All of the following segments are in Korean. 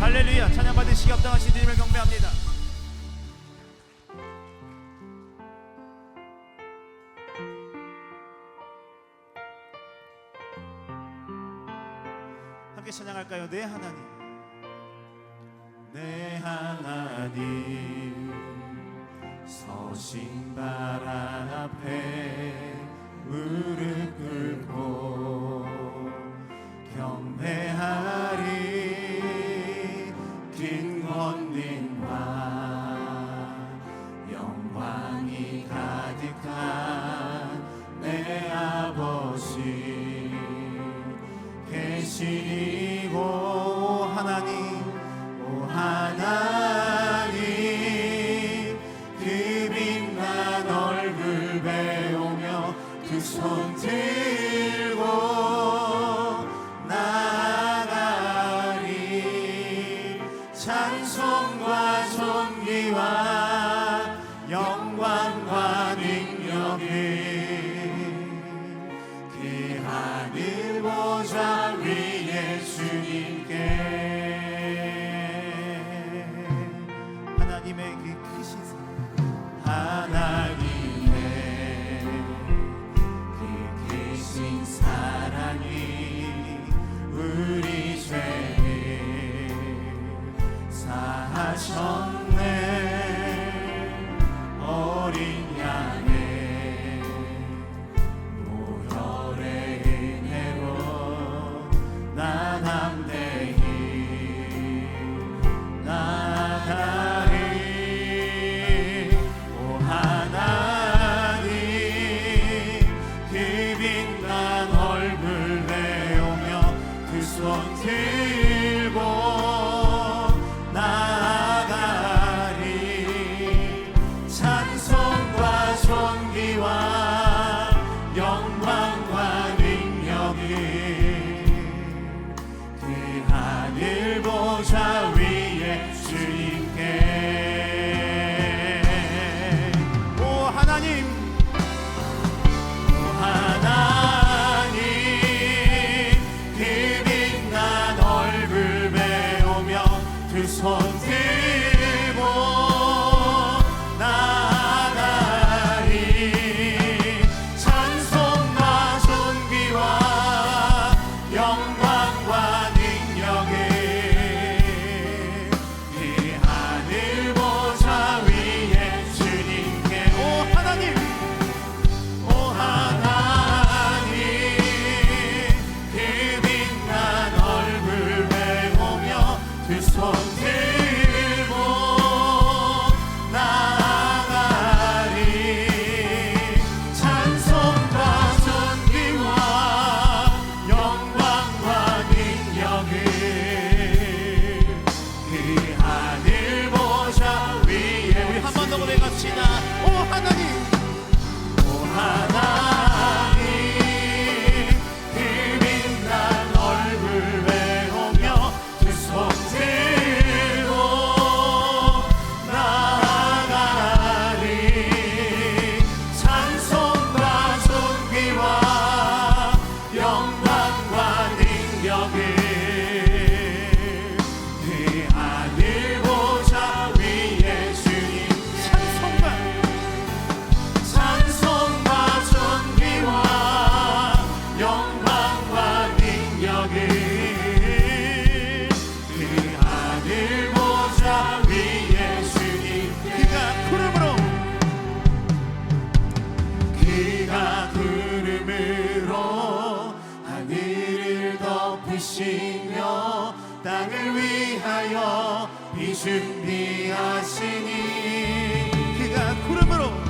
할렐루야 찬양받으시기 합당하신 주님을 경배합니다. 함께 찬양할까요? 내 하나님. 내 하나님. 서신 발 앞에 주시고 I. 그 손길 위하여 비 준비하시니. 그가 구름으로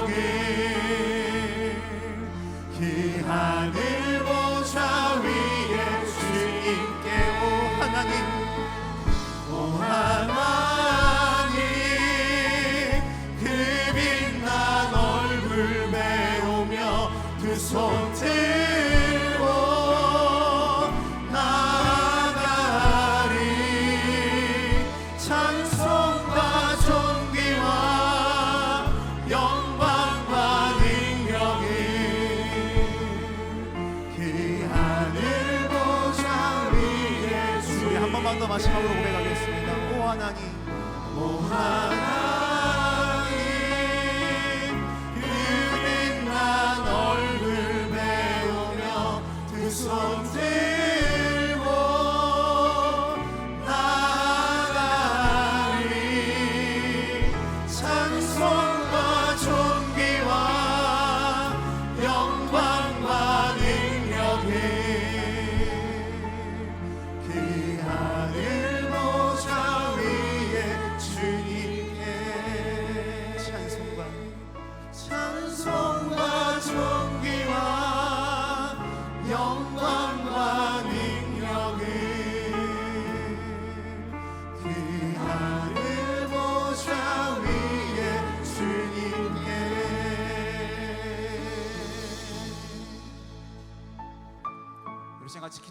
longing.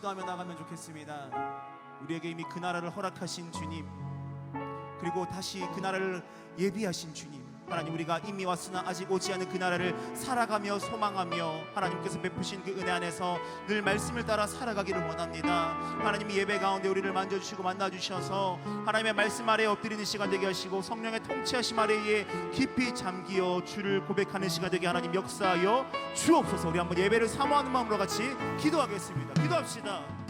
기도하며 나가면 좋겠습니다. 우리에게 이미 그 나라를 허락하신 주님, 그리고 다시 그 나라를 예비하신 주님. 하나님 우리가 이미 왔으나 아직 오지 않은 그 나라를 살아가며 소망하며 하나님께서 베푸신 그 은혜 안에서 늘 말씀을 따라 살아가기를 원합니다. 하나님이 예배 가운데 우리를 만져주시고 만나주셔서 하나님의 말씀 아래에 엎드리는 시간 되게 하시고 성령의 통치하심 아래 에 깊이 잠기어 주를 고백하는 시간 되게 하나님 역사하여 주옵소서 우리 한번 예배를 사모하는 마음으로 같이 기도하겠습니다. 기도합시다.